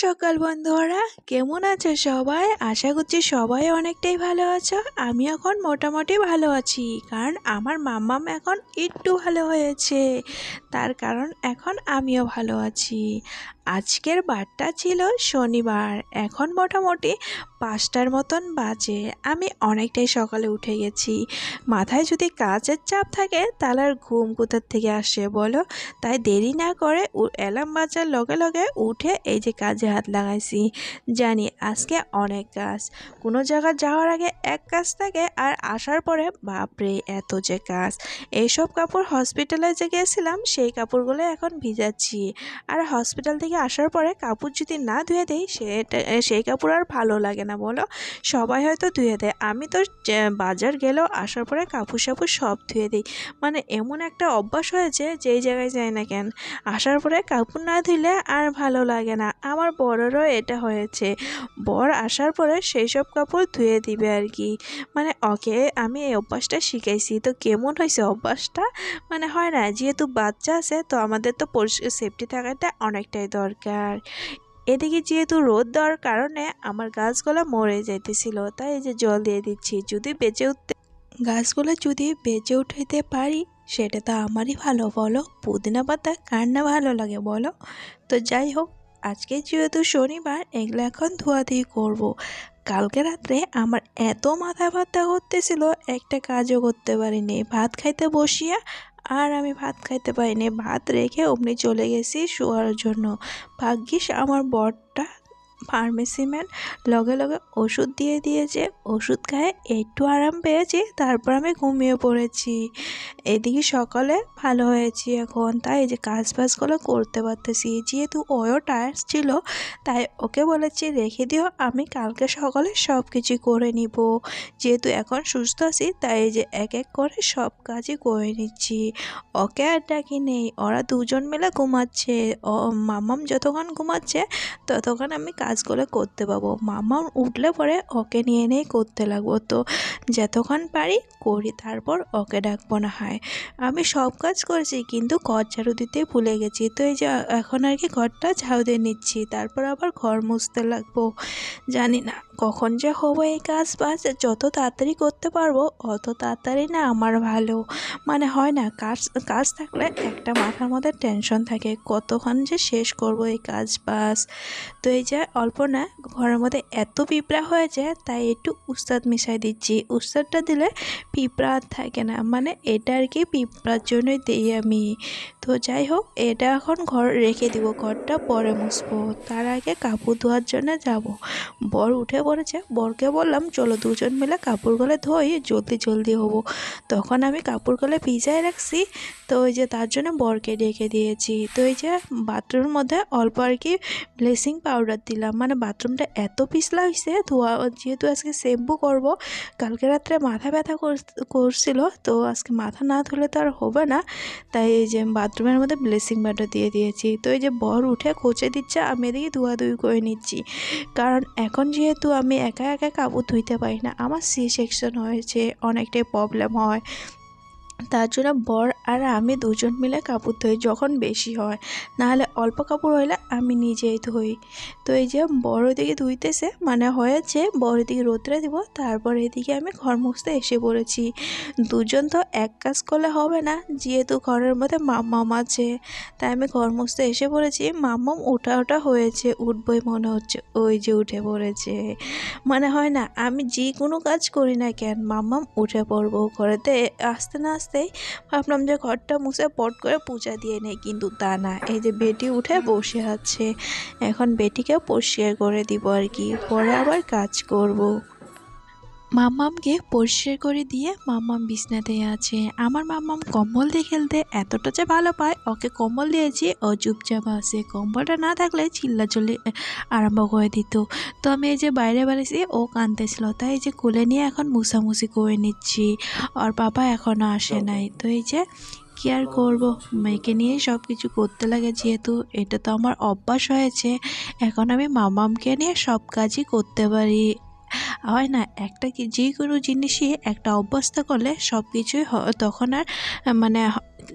সকাল, বন্ধুরা। কেমন আছো সবাই? আশা করছি সবাই অনেকটাই ভালো আছো। আমি এখন মোটামুটি ভালো আছি, কারণ আমার মাম্মাম এখন একটু ভালো হয়েছে। তার কারণ এখন আমিও ভালো আছি। আজকের বারটা ছিল শনিবার। এখন মোটামুটি পাঁচটার মতন বাজে। আমি অনেকটাই সকালে উঠে গেছি। মাথায় যদি কাজের চাপ থাকে, তাহলে আর ঘুম কোথার থেকে আসে বলো? তাই দেরি না করে অ্যালার্ম বাজার লগে লগে উঠে এই যে কাজে হাত লাগাইছি। জানি আজকে অনেক কাজ। কোনো জায়গা যাওয়ার আগে এক কাজ থাকে আর আসার পরে, বাপরে, এত যে কাজ। এইসব কাপড় হসপিটালে যে গেছিলাম, সেই কাপড়গুলো এখন ভিজাচ্ছি। আর হসপিটাল থেকে আসার পরে কাপড় যদি না ধুয়ে দেই, সেটা, সেই কাপড় আর ভালো লাগে না। বলো? সবাই হয়তো ধুয়ে দেয়। আমি তো বাজার গেলেও আসার পরে কাপড় সাপুড় সব ধুয়ে দিই। মানে এমন একটা অভ্যাস হয়েছে যেই জায়গায় যায় না কেন, আসার পরে কাপড় না ধুলে আর ভালো লাগে না। আমার বড়রও এটা হয়েছে। বর আসার পরে সেই সব কাপড় ধুয়ে দিবে আর কি। মানে ওকে আমি এই অভ্যাসটা শিখাইছি। তো কেমন হয়েছে অভ্যাসটা? মানে হয় না, যেহেতু বাচ্চা আছে, তো আমাদের তো সেফটি থাকাটা অনেকটাই দরকার। এদিকে যেহেতু রোদ দেওয়ার কারণে আমার গাছগুলো মরে যাইতেছিল, তাই এই যে জল দিয়ে দিচ্ছি, যদি বেঁচে উঠতে গাছগুলো যদি বেঁচে উঠাইতে পারি, সেটা তো আমারই ভালো, বলো? পুদিনা পাতা কার না ভালো লাগে, বলো? তো যাই হোক, আজকে যেহেতু শনিবার, এগুলো এখন ধোয়াধুয়ি করব। কালকে রাত্রে আমার এত মাথা ব্যথা করতেছিল, একটা কাজও করতে পারিনি। ভাত খাইতে বসিয়া আর আমি ভাত খাইতে পারিনি। ভাত রেখে অমনি চলে গেছি শোয়ার জন্য। ভাগ্যিস আমার বরটা ফার্মেসি ম্যান লগে লগে ওষুধ দিয়ে দিয়েছে, ওষুধ খায়, একটু আরাম পেয়েছি, তারপর আমি ঘুমিয়ে পড়েছি। এদিকে সকালে ভালো হয়েছি এখন, তাই এই যে কাজ বাজগুলো করতে পারতেছি। যেহেতু ওয়ও টায়ার্স ছিল, তাই ওকে বলেছি, রেখে দিও, আমি কালকে সকালে সব কিছু করে নিব। যেহেতু এখন সুস্থ আছি, তাই এই যে এক এক করে সব কাজই করে নিচ্ছি। ওকে আর ডাকি নেই, ওরা দুজন মিলে ঘুমাচ্ছে, ও মামাম যতক্ষণ ঘুমাচ্ছে, ততক্ষণ আমি কাজগুলো করতে পাবো। মামা উঠলে পরে ওকে নিয়ে নিয়ে করতে লাগবো। তো যতক্ষণ পারি করি, তারপর ওকে ডাকবো না হয়। আমি সব কাজ করেছি কিন্তু ঘর ঝাড়ু দিতেই ভুলে গেছি। তো এই যে, এখন আর কি ঘরটা ঝাড়ু দিয়ে নিচ্ছি, তারপর আবার ঘর মুছতে লাগবো। জানি না কখন যে হব এই কাজ বাজ, যত তাড়াতাড়ি করতে পারব অত তাড়াতাড়ি না আমার ভালো। মানে হয় না, কাজ কাজ থাকলে একটা মাথার মধ্যে টেনশন থাকে, কতক্ষণ যে শেষ করব এই কাজ বাস তো এই যে অল্প না ঘরের মধ্যে এত পিঁপড়া হয়েছে, তাই একটু উস্তাদ মিশাই দিচ্ছি। উস্তাদটা দিলে পিঁপড়া থাকে না। মানে এটা আর কি পিঁপড়ার জন্যই দিই আমি। তো যাই হোক, এটা এখন ঘর রেখে দিব, ঘরটা পরে মুছবো। তার আগে কাপড় ধোয়ার জন্য যাব। বর উঠে পড়েছে। বরকে বললাম, চলো দুজন মিলে কাপড়গুলো ধোই, জলদি জলদি হব। তখন আমি কাপড়গুলো ভিজায় রাখছি। তো ওই যে তার জন্য বরকে ডেকে দিয়েছি। তো এই যে বাথরুমের মধ্যে অল্প আর কি ব্লিচিং পাউডার দিলাম। মানে বাথরুমটা এত পিছলা হয়েছে ধোয়া যেহেতু আজকে শ্যাম্পু করব, কালকে রাত্রে মাথা ব্যথা করছিল। তো আজকে মাথা না ধুলে তো আর হবে না। তাই এই যে বাথরুমের মধ্যে ব্লেসিং বাটা দিয়ে দিয়েছি। তো এই যে বর উঠে খোঁচে দিচ্ছে, আমি এদিকে ধোয়াধুয়ি করে নিচ্ছি। কারণ এখন যেহেতু আমি একা একা কাপড় ধুইতে পারি না, আমার সি সেকশন হয়েছে, অনেকটাই প্রবলেম হয়। তার জন্য বর আর আমি দুজন মিলে কাপড় ধুই যখন বেশি হয়। নাহলে অল্প কাপড় হইলে আমি নিজেই ধুই। তো এই যে বড় দিকে ধুইতেছে মানে হয়েছে বড় দিকে রোদ্রে দিব, তারপর এদিকে আমি ঘর মুছতে এসে পড়েছি। দুজন তো এক কাজ করলে হবে না, যেহেতু ঘরের মধ্যে মাম্মাম আছে। তাই আমি ঘর মুছতে এসে পড়েছি, মাম্মাম ওঠা ওঠা হয়েছে, উঠবই মনে হচ্ছে, ওই যে উঠে পড়েছে। মানে হয় না, আমি যে কোনো কাজ করি না কেন, মাম্মাম উঠে পড়ব। ঘরেতে আসতে না আসতে আসতেই ভাবলাম যে ঘরটা মুছে পট করে পূজা দিয়ে নেই কিন্তু তা না। এই যে বেটি উঠে বসে আছে। এখন বেটিকে পরিষ্কার করে দিব আর কি। পরে আবার কাজ করব। মাম্মামকে পরিষ্কার করে দিয়ে মাম্মাম বিছনাতে আছে। আমার মাম্মাম কম্বল দিয়ে খেলতে এতটা যে ভালো পায় ওকে কম্বল দিয়েছি ও চুপচাপ আসে কম্বলটা না থাকলে চিল্লা চলে আরম্ভ করে দিত। তো আমি এই যে বাইরে বেড়েছি ও কাঁদতেছিল। তাই এই যে কোলে নিয়ে এখন মুছামুছি করে নিচ্ছি। আর বাবা এখনও আসে নাই। তো এই যে কি আর করব? মেয়েকে নিয়ে সব কিছু করতে লাগে যেহেতু এটা তো আমার অভ্যাস হয়েছে। এখন আমি মামামকে নিয়ে সব কাজই করতে পারি। হয় না একটা যে কোনো জিনিসই একটা অভ্যস্ত করলে সব কিছুই তখন আর মানে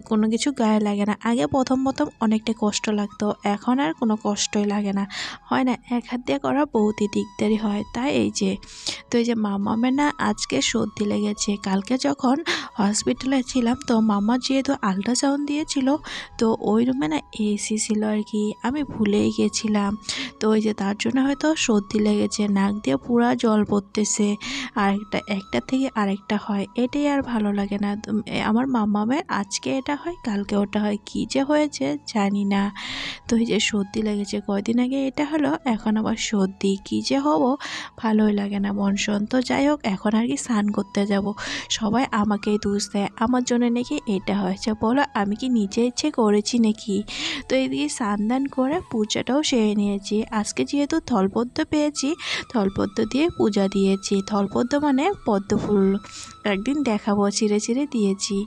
কোনো কিছু গায়ে লাগে না। আগে প্রথম প্রথম অনেকটা কষ্ট লাগতো। এখন আর কোনো কষ্টই লাগে না। হয় না, এক হাত দিয়ে করা বহুতই দিকদারি হয়। তাই এই যে, তো এই যে মামামের না আজকে সর্দি লেগেছে। কালকে যখন হসপিটালে ছিলাম, তো মামা যেহেতু আলট্রাসাউন্ড দিয়েছিল, তো ওই রুমে না এসি ছিল আর কি। আমি ভুলেই গেছিলাম। তো ওই যে তার জন্য হয়তো সর্দি লেগেছে, নাক দিয়ে পুরা জল পড়তেছে। আরেকটা একটা থেকে আরেকটা হয়। এটাই আর ভালো লাগে না। আমার মামামের আজকে এটা হয়, কালকে ওটা হয়, কী যে হয়েছে জানি না। তো এই যে সর্দি লেগেছে কয়দিন আগে, এটা হলো এখন আবার সর্দি, কি যে হব, ভালোই লাগে না মন শন তো যাই হোক, এখন আর কি স্নান করতে যাব। সবাই আমাকেই দোষ দেয়, আমার জন্য নাকি এটা হয়েছে। বলো, আমি কি নিজে ইচ্ছে করেছি নাকি? তো এদিকে স্নান দান করে পূজাটাও সেরে নিয়েছি। আজকে যেহেতু থলপদ্ম পেয়েছি, থলপদ্ম দিয়ে পূজা দিয়েছি। থলপদ্ম মানে পদ্ম ফুল। একদিন দেখাবো ছিঁড়ে ছিঁড়ে দিয়েছি।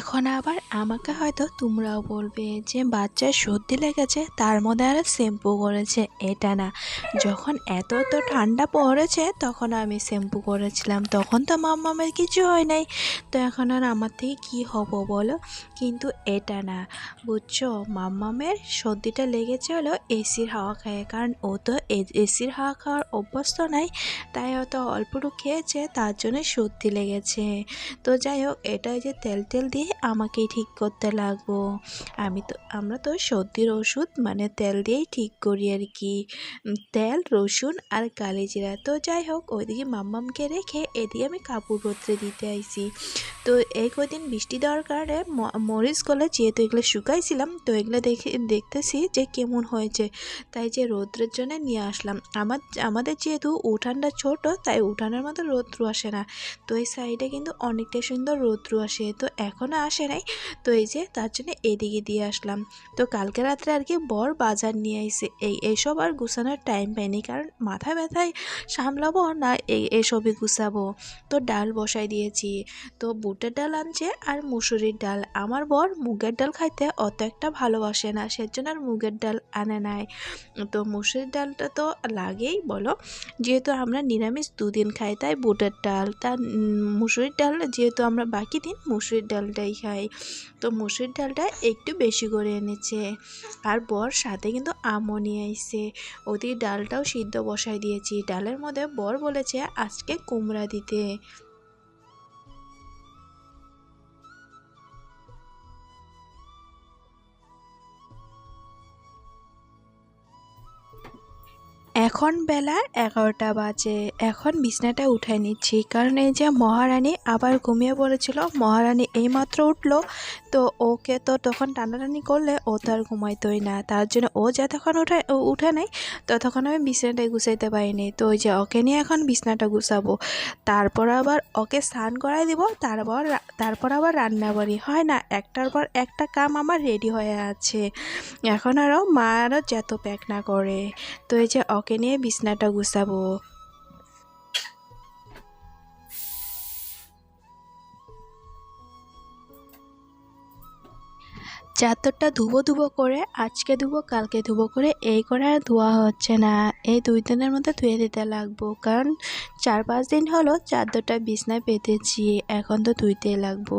এখন আবার আমাকে হয়তো তোমরাও বলবে যে বাচ্চার সর্দি লেগেছে, তার মধ্যে আর শ্যাম্পু করেছে। এটা না। যখন এত এত ঠান্ডা পড়েছে, তখন আমি শ্যাম্পু করেছিলাম। তখন তো মাম্মামের কিছু হয় নাই। তো এখন আর আমার থেকে কী হব বলো? কিন্তু এটা না। বুঝছ? মাম্মামের সর্দিটা লেগেছে হলো এসির হাওয়া খায়। কারণ ও তো এসির হাওয়া খাওয়ার অভ্যস্ত নাই। তাই হয়তো অল্পটু খেয়েছে, তার জন্য সর্দি লেগেছে। তো যাই হোক এটা যে তেল তেল দিয়ে আমাকেই ঠিক করতে লাগবো। আমি তো, আমরা তো সর্দির ওষুধ মানে তেল দিয়েই ঠিক করি আর কি। তেল, রসুন আর কালি জিরা তো যাই হোক, ওইদিকে মাম্মামকে রেখে এদিকে আমি কাপড় পত্রে দিতে আইছি। তো এই কদিন বৃষ্টি দেওয়ার কারণে ম- মরিচ গলে যেহেতু এগুলো শুকাইছিলাম, তো এগুলো দেখে, দেখতেছি যে কেমন হয়েছে। তাই যে রৌদ্রের জন্য নিয়ে আসলাম। আমার, আমাদের যেহেতু উঠানটা ছোট, তাই উঠানের মতো রৌদ্র আসে না। তো এই সাইডে কিন্তু অনেকটা সুন্দর রৌদ্র আসে। তো এখনও আসে নাই। তো এই যে তার জন্য এদিকে দিয়ে আসলাম। তো কালকে রাত্রে আর কি বর বাজার নিয়ে আইসে এই এসব আর গুছানোর টাইম পাইনি কারণ মাথা ব্যথায় সামলাবো না এই এসবই গুছাবো। তো ডাল বসাই দিয়েছি। তো বুটের ডাল আনছে আর মুসুরির ডাল। আমার বর মুগের ডাল খাইতে অত একটা ভালোবাসে না, সেজন্য আর মুগের ডাল আনে নাই। তো মুসুরির ডালটা তো লাগেই বলো। যেহেতু আমরা নিরামিষ দুদিন খাই, তাই বুটের ডাল, তার মুসুরির ডাল, যেহেতু আমরা বাকি দিন মুসুরির ডালটাই খাই তো মুসুর ডালটা একটু বেশি করে এনেছে। আর বর সাথে কিন্তু আমও নিয়ে আইসে ওদিকে ডালটাও সিদ্ধ বসাই দিয়েছি। ডালের মধ্যে বর বলেছে, আজকে কুমড়া দিতে। এখন বেলা এগারোটা বাজে। এখন বিছনাটা উঠাই নিচ্ছি। কারণ এই যে মহারানী আবার ঘুমিয়ে পড়েছিল। মহারানী এইমাত্র উঠল। তো ওকে তো তখন টানাটানি করলে ও তো আর ঘুমাইতোই না। তার জন্য ও যতক্ষণ উঠে উঠে নেই, ততক্ষণ আমি বিছনাটাই গুছাইতে পারিনি। তো ওই যে ওকে নিয়ে এখন বিছনাটা গুছাবো। তারপর আবার ওকে স্নান করাই দিব। তারপর তারপর আবার রান্না বাড়ি হয় না, একটার পর একটা কাম আমার রেডি হয়ে আছে। এখন আরও মা আরও যত প্যাক না করে। তো এই যে ওকে নিয়ে বিছনাটা গুছাবো। চাদরটা ধুবো ধুবো করে, আজকে ধুবো, কালকে ধুবো করে, এই করে আর ধোয়া হচ্ছে না। এই দুই দিনের মধ্যে ধুয়ে দিতে লাগবো। কারণ চার পাঁচ দিন হলো চাদরটা বিছনায় পেতেছি, এখন তো ধুইতে লাগবো।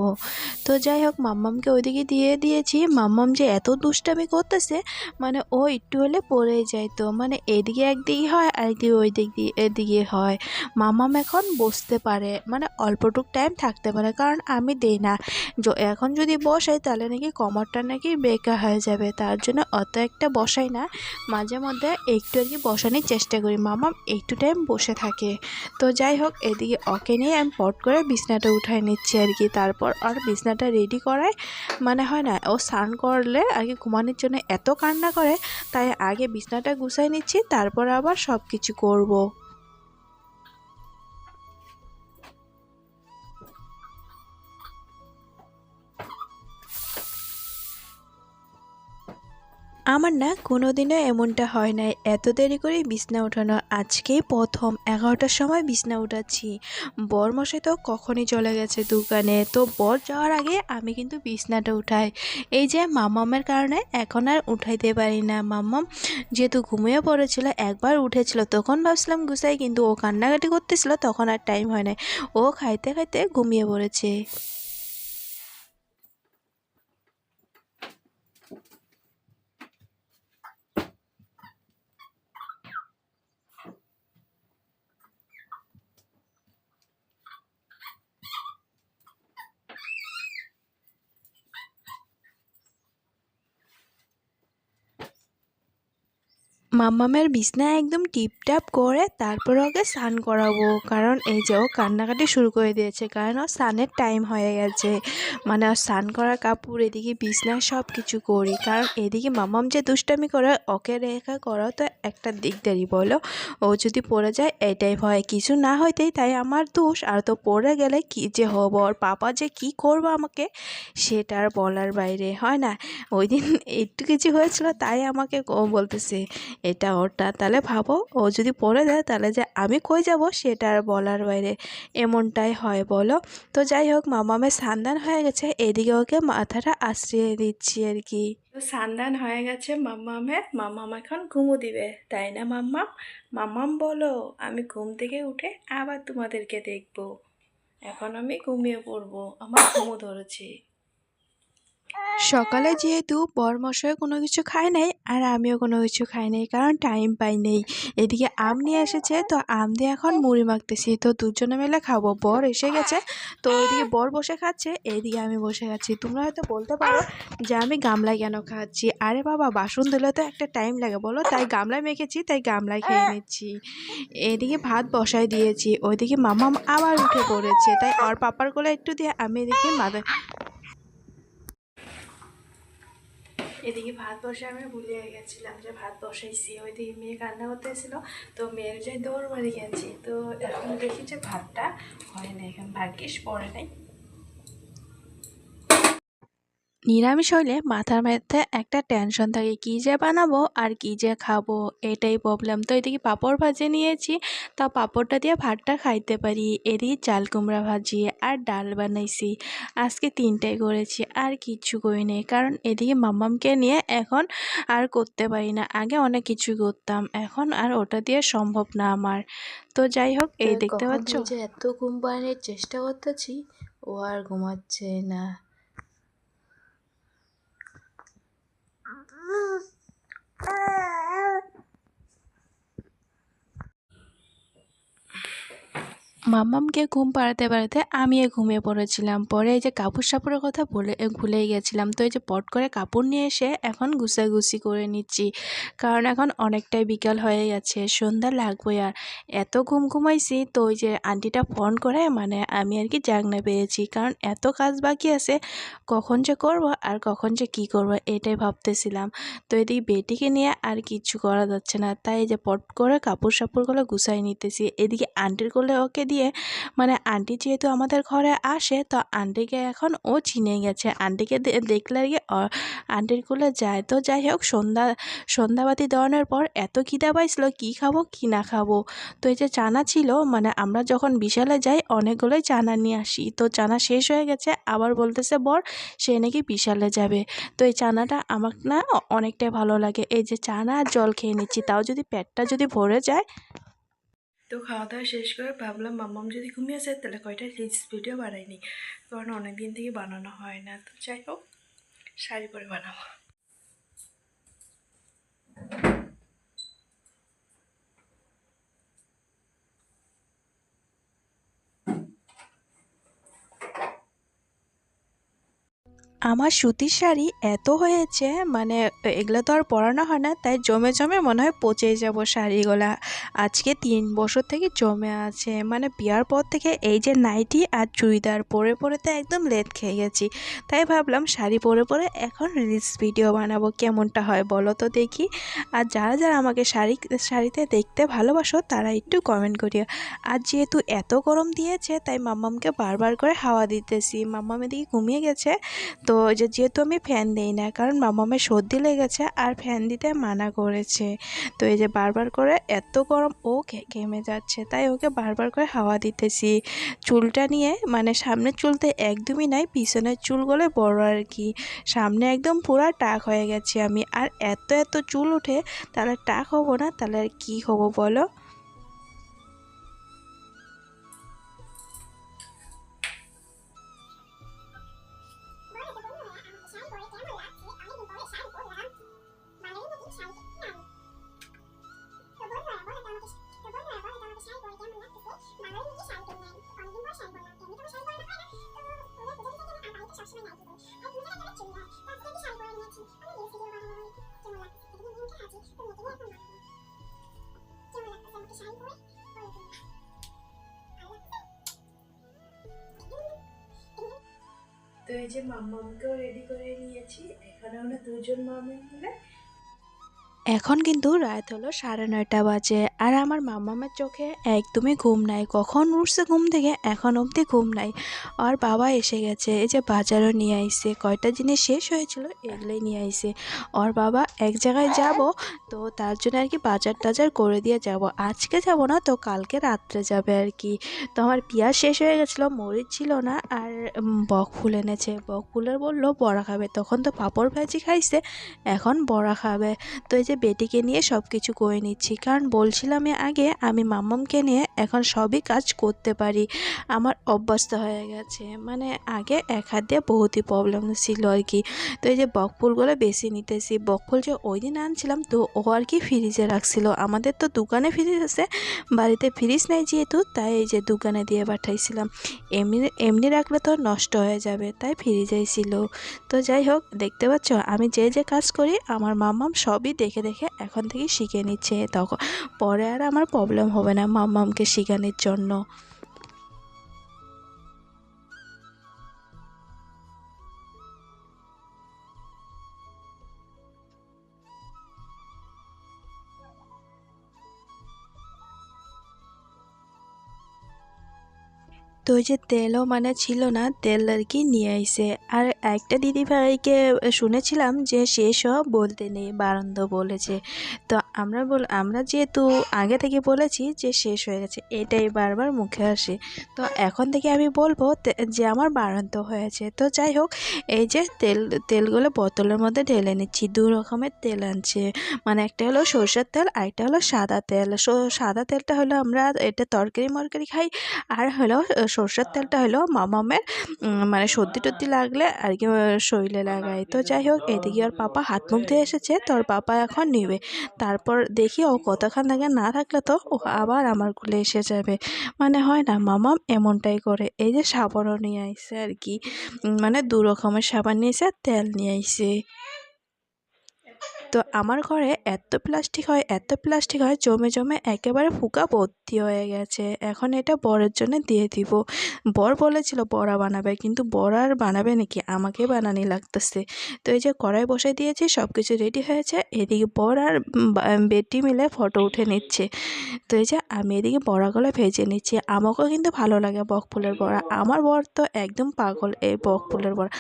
তো যাই হোক, মাম্মামকে ওইদিকে দিয়ে দিয়েছি। মাম্মাম যে এত দুষ্টামি করতেছে মানে ও একটু হলে পড়ে যাইতো। মানে এদিকে একদিকে হয়, আর একদিকে ওই দিক দিয়ে এদিকে হয়। মাম্মাম এখন বসতে পারে মানে অল্পটুক টাইম থাকতে পারে। কারণ আমি দেই না। এখন যদি বসাই, তাহলে নাকি কোমরটা নাকি বেকা হয়ে যাবে, তার জন্য অত একটা বসাই না। মাঝে মধ্যে একটু আর কি বসানোর চেষ্টা করি। মামাম একটু টাইম বসে থাকে। তো যাই হোক, এদিকে ওকে নিয়ে আমি পট করে বিছনাটা উঠাই নিচ্ছি আর কি। তারপর আর বিছনাটা রেডি করায় মানে হয় না, ও স্নান করলে আগে ঘুমানোর জন্য এত কান্না করে, তাই আগে বিছনাটা গুছাই নিচ্ছি, তারপর আবার সব কিছু করব। আমার না কোনোদিনও এমনটা হয় নাই। এত দেরি করে বিছনা ওঠানো আজকেই প্রথম এগারোটার সময় বিছনা উঠাচ্ছি। বর মশাই তো কখনই চলে গেছে দোকানে। তো বর যাওয়ার আগে আমি কিন্তু বিছনাটা উঠাই। এই যে মামামের কারণে এখন আর উঠাইতে পারি না। মাম্মাম যেহেতু ঘুমিয়ে পড়েছিল, একবার উঠেছিল, তখন ভাবছিলাম গুছাই, কিন্তু ও কান্নাকাটি করতেছিল, তখন আর টাইম হয় নাই। ও খাইতে খাইতে ঘুমিয়ে পড়েছে। মাম্মামের বিছনা একদম টিপটাপ করে তারপর ওকে স্নান করাবো। কারণ এই যে ও কান্নাকাটি শুরু করে দিয়েছে। কারণ ওর স্নানের টাইম হয়ে গেছে। মানে ওর স্নান করা কাপড়, এদিকে বিছনায় সব কিছু করি। কারণ এদিকে মাম্মাম যে দুষ্টামি করে, ওকে রেখা করা তো একটা দিকদারি বলো? ও যদি পড়ে যায়, এটাই ভয়। কিছু না হইতেই তাই আমার দোষ। আর তো পড়ে গেলে কি যে হব? ওর পাপা যে কি করব আমাকে, সেটা আর বলার বাইরে, হয় না? ওই দিন একটু কিছু হয়েছিল, তাই আমাকে ও বলতেছে এটা ওটা তাহলে ভাবো, ও যদি পড়ে দেয়, তাহলে যে আমি কই যাব সেটা আর বলার বাইরে এমনটাই হয়, বলো। তো যাই হোক, মামামের সান্দান হয়ে গেছে, এদিকে ওকে মাথাটা আশ্রিয়ে দিচ্ছি আর কি। তো সান্দান হয়ে গেছে মাম্মামের মাম্মাম এখন ঘুমো দিবে, তাই না মাম্মাম? মাম্মাম, বলো, আমি ঘুম থেকে উঠে আবার তোমাদেরকে দেখব। এখন আমি ঘুমিয়ে পড়ব, আমার ঘুমো ধরেছে। সকালে যেহেতু বরমশাই কোনো কিছু খায় নাই আর আমিও কোনো কিছু খাই নাই, কারণ টাইম পাই নেই। এদিকে আম নিয়ে এসেছে, তো আম দিয়ে এখন মুড়ি মাখতেছি। তো দুজনে মিলে খাব। বর এসে গেছে, তো ওইদিকে বর বসে খাচ্ছে এইদিকে আমি বসে খাচ্ছি। তোমরা হয়তো বলতে পারো যে আমি গামলায় কেন খাচ্ছি? আরে বাবা, বাসন ধুলে তো একটা টাইম লাগে, বলো? তাই গামলায় মেখেছি, তাই গামলায় খেয়ে নিচ্ছি। এদিকে ভাত বসাই দিয়েছি, ওইদিকে মামা আবার উঠে পড়েছে। তাই ওর পাপার কোলে একটু দিয়ে আমি এদিকে মাথা এদিকে ভাত বসে আমি ভুলিয়ে গেছিলাম যে ভাত বসাইছি। ওইদিকে মেয়ে কান্না করতে করতেছিল, তো মেয়ের যে দৌড় মারি গেছি। তো এখন দেখি যে ভাতটা হয় না এখন ভাগ্যিস পরে নাই। নিরামিষ হলে মাথার মধ্যে একটা টেনশন থাকে কী যে বানাবো আর কী যে খাব এটাই প্রবলেম তো এদিকে পাঁপড় ভাজে নিয়েছি তা পাঁপড়টা দিয়ে ভাতটা খাইতে পারি। এদিকে চাল কুমড়া ভাজি আর ডাল বানাইছি। আজকে তিনটাই করেছি আর কিচ্ছু করি নেই। কারণ এদিকে মাম্মামকে নিয়ে এখন আর করতে পারি না। আগে অনেক কিছু করতাম এখন আর ওটা দিয়ে সম্ভব না আমার। তো যাই হোক এই দেখতে পাচ্ছ? যে এত ঘুম চেষ্টা করতেছি ও আর ঘুমাচ্ছে না। grrr. মাম্মামকে ঘুম পাড়াতে পাড়াতে আমিও ঘুমিয়ে পড়েছিলাম। পরে এই যে কাপড় সাপড়ের কথা বলে ভুলেই গেছিলাম। তো এই যে পট করে কাপড় নিয়ে এসে এখন গুছাগুছি করে নিচ্ছি। কারণ এখন অনেকটাই বিকাল হয়ে গেছে। সন্ধ্যা লাগবে আর। এত ঘুম ঘুমাইছি, তো ওই যে আন্টিটা ফোন করে মানে আমি আর কি জাগনা পেয়েছি। কারণ এত কাজ বাকি আছে, কখন যে করব আর কখন যে কি করব এটাই ভাবতেছিলাম। তো এদিকে বেটিকে নিয়ে আর কিচ্ছু করা যাচ্ছে না। তাই এই যে পট করে কাপড় সাপড়গুলো গুছাই নিতেছি। এদিকে আন্টির কোলে ওকে দিয়ে মানে আন্টি যেহেতু আমাদের ঘরে আসে, তো আন্টিকে এখন ও চিনে গেছে। আন্টিকে দেখলে আর কি আন্টির কোলে যায়। তো যাই হোক, সন্ধ্যা, সন্ধ্যাবাতি দেওয়ানোর পর এত খিদা পাইছিল, কী খাব, কী না খাব? তো এই যে চানা ছিল মানে আমরা যখন বিশালে যাই, অনেকগুলোই চানা নিয়ে আসি। তো চানা শেষ হয়ে গেছে, আবার বলতেছে, বর, সে নাকি বিশালে যাবে। তো এই চানাটা আমার না অনেকটাই ভালো লাগে। এই যে চানা আর জল খেয়ে নিচ্ছি, তাও যদি পেটটা যদি ভরে যায় তো খাওয়া দাওয়া শেষ করে ভাবলাম, মাম্মাম যদি ঘুমিয়ে আসে তাহলে কয়টা রিলস ভিডিও বানাইনি কারণ অনেক দিন থেকে বানানো হয় না। তো যাই হোক, শাড়ি পরে বানাবো। আমার সুতির শাড়ি এত হয়েছে মানে এগুলো তো আর পরানো হয় না, তাই জমে জমে মনে হয় পচে যাব শাড়িগুলা। আজকে তিন বছর থেকে জমে আছে মানে বিয়ার পর থেকে এই যে নাইটি আর চুড়িদার পরে পরে তো একদম লেট খেয়ে গেছি। তাই ভাবলাম শাড়ি পরে পরে এখন রিলস ভিডিও বানাবো, কেমনটা হয় বলো তো দেখি। আর যারা যারা আমাকে শাড়ি, শাড়িতে দেখতে ভালোবাসো তারা একটু কমেন্ট করিও। আর যেহেতু এত গরম দিয়েছে, তাই মাম্মামকে বারবার করে হাওয়া দিতেছি। মাম্মাম এদিকে ঘুমিয়ে গেছে, তো তো যে যেহেতু আমি ফ্যান দিই না, কারণ মামামের সর্দি লেগেছে আর ফ্যান দিতে মানা করেছে। তো এই যে বারবার করে এত গরম ও ঘেমে যাচ্ছে, তাই ওকে বারবার করে হাওয়া দিতেছি। চুলটা নিয়ে মানে সামনের চুলতে একদমই নাই, পিছনের চুলগুলো বড় আর কি। সামনে একদম পুরা টাক হয়ে গেছে আমি, আর এত এত চুল উঠে তাহলে টাক হব না, তাহলে আর কী হব বলো? তো এই যে মাম্মামকেও রেডি করে নিয়েছি এখানে আমরা দুজন মামা মিলে। এখন কিন্তু রাত হলো সাড়ে নয়টা বাজে। আর আমার মামামের চোখে একদমই ঘুম নাই। কখন উঠছে ঘুম থেকে? এখন অবধি ঘুম নাই। আর বাবা এসে গেছে, এই যে বাজারও নিয়ে আইসে। কয়টা জিনিস শেষ হয়েছিল, এগুলোই নিয়ে আইসে। ওর বাবা এক জায়গায় যাব, তো তার জন্য আর কি বাজার টাজার করে দিয়ে যাব। আজকে যাব না, তো কালকে রাত্রে যাবে আর কি। তো আমার পেঁয়াজ শেষ হয়ে গেছিল, মরিচ ছিল না, আর বক ফুল এনেছে। বক ফুলের বলল, বড়া খাবে। তখন তো পাঁপড় ভাজি খাইছে, এখন বড়া খাবে। তো এই যে বেটিকে নিয়ে সব কিছু করে নিচ্ছি। কারণ বলছিলাম এ আগে, আমি মাম্মামকে নিয়ে এখন সবই কাজ করতে পারি। আমার অভ্যস্ত হয়ে গেছে। মানে আগে এক হাত দিয়ে বহুতই প্রবলেম ছিল আর কি। তো এই যে বকফুলগুলো বেশি নিতেছি। বকফুল যে ওই দিন আনছিলাম, তো ও আর কি ফ্রিজে রাখছিল। আমাদের তো দোকানে ফ্রিজ আছে, বাড়িতে ফ্রিজ নেই যেহেতু, তাই এই যে দোকানে দিয়ে পাঠাইছিলাম। এমনি এমনি রাখলে তো নষ্ট হয়ে যাবে, তাই ফ্রিজেই ছিল। তো যাই হোক, দেখতে পাচ্ছ, আমি যে যে কাজ করি, আমার মাম্মাম সবই দেখে দেখে এখন থেকে শিখে নিচ্ছে। তখন পরে আর আমার প্রবলেম হবে না মাম্মামকে শেখানোর জন্য। তো ওই যে তেলও মানে ছিল না, তেল আর কি নিয়ে আইসে আর একটা দিদি ভাইকে শুনেছিলাম যে শেষও বলতে নেই, বারন্দ বলেছে। তো আমরা বল আমরা যেহেতু আগে থেকে বলেছি যে শেষ হয়ে গেছে, এটাই বারবার মুখে আসে। তো এখন থেকে আমি বলব যে আমার বারান্ত হয়েছে। তো যাই হোক, এই যে তেল তেলগুলো বোতলের মধ্যে ঢেলে নিচ্ছি, দু রকমের তেল আনছে। মানে একটা হলো সরষের তেল, আর একটা হলো সাদা তেল। সো- সাদা তেলটা হলো আমরা এটা তরকারি মরকারি খাই, আর হলো সরষের তেলটা হলো মামামের মানে সর্দি টর্দি লাগলে আর কি শরীরে লাগায়। তো যাই হোক, এদিকে ওর পাপা হাত মুখ ধুয়ে এসেছে তোর পাপা এখন নিবে। তারপর দেখি ও কতক্ষণ আগে না থাকলে তো ও আবার আমার কোলে এসে যাবে। মানে হয় না, মামাম এমনটাই করে। এই যে সাবানও নিয়ে আইসে আর কি মানে দু রকমের সাবান নিয়েছে, তেল নিয়ে আইসে। তো আমার ঘরে এত প্লাস্টিক হয়, এত প্লাস্টিক হয়, জমে জমে একেবারে ফুকা ভর্তি হয়ে গেছে। এখন এটা বরের জন্য দিয়ে দিব। বর বলেছিল বড়া বানাবে। কিন্তু বড় আর বানাবে নাকি? আমাকে বানানি লাগতেছে। তো এই যে কড়াই বসাই দিয়েছি সব কিছু রেডি হয়েছে। এদিকে বর আর বেটি মিলে ফটো উঠে নিচ্ছে। তো এই যে আমি এদিকে বড়াগুলো ভেজে নিচ্ছি। আমাকেও কিন্তু ভালো লাগে বকফুলের বড়া। আমার বর তো একদম পাগল এই বকফুলের বড়া।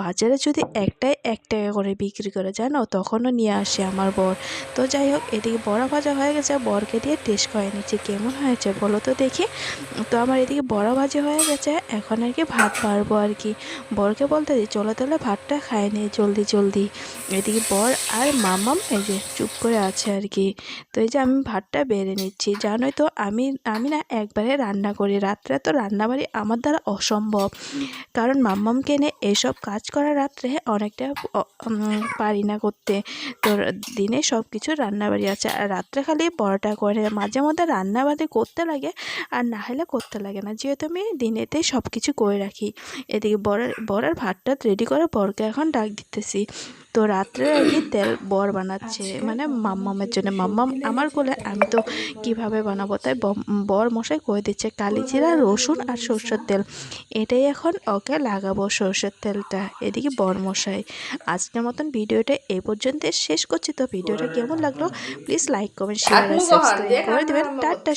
বাজারে যদি একটাই এক টাকা করে বিক্রি করে, জানো? তখনও নিয়ে আসে আমার বর। তো যাই হোক, এদিকে বড়া ভাজা হয়ে গেছে, বরকে দিয়ে টেস্ট করে নিচ্ছি। কেমন হয়েছে বলো তো দেখি। তো আমার এদিকে বড়া ভাজি হয়ে গেছে, এখন আর কি ভাত পারব আর কি। বরকে বলতে দিই চলো তাহলে ভাতটা খায় নি, জলদি জলদি। এদিকে বর আর মামাম এই যে চুপ করে আছে আর কি। তো এই যে আমি ভাতটা বেড়ে নিচ্ছি। জানোই তো, আমি আমি না একবারে রান্না করি। রাত্রে তো রান্নাবাড়ি আমার দ্বারা অসম্ভব। কারণ মাম্মামকে এনে এসব কাজ করা রাত্রে অনেকটা পারি না করতে। তো দিনে সব কিছু রান্নাবাড়ি আছে। আর রাত্রে খালি পরোটা করে, মাঝে মধ্যে রান্নাবাড়ি করতে লাগে, আর না হলে করতে লাগে না। যেহেতু আমি দিনেতেই সব কিছু করে রাখি। এদিকে বরের বরের ভাতটা রেডি করে বরকে এখন ডাক দিতেছি। তো রাত্রে কি তেল বর বানাচ্ছে। মানে মাম্মামের জন্য। মাম্মাম আমার কোলে, আমি তো কীভাবে বানাবো? তাই বর মশাই করে দিচ্ছে? কালি জিরা রসুন আর সর্ষের তেল। এটাই এখন ওকে লাগাবো সর্ষের তেলটা। এদিকে বর মশাই। আজকের মতন ভিডিওটা এই পর্যন্ত শেষ করছি। তো ভিডিওটা কেমন লাগল? প্লিজ লাইক কমেন্ট শেয়ার আর সাবস্ক্রাইব করে দেবেন। টাটা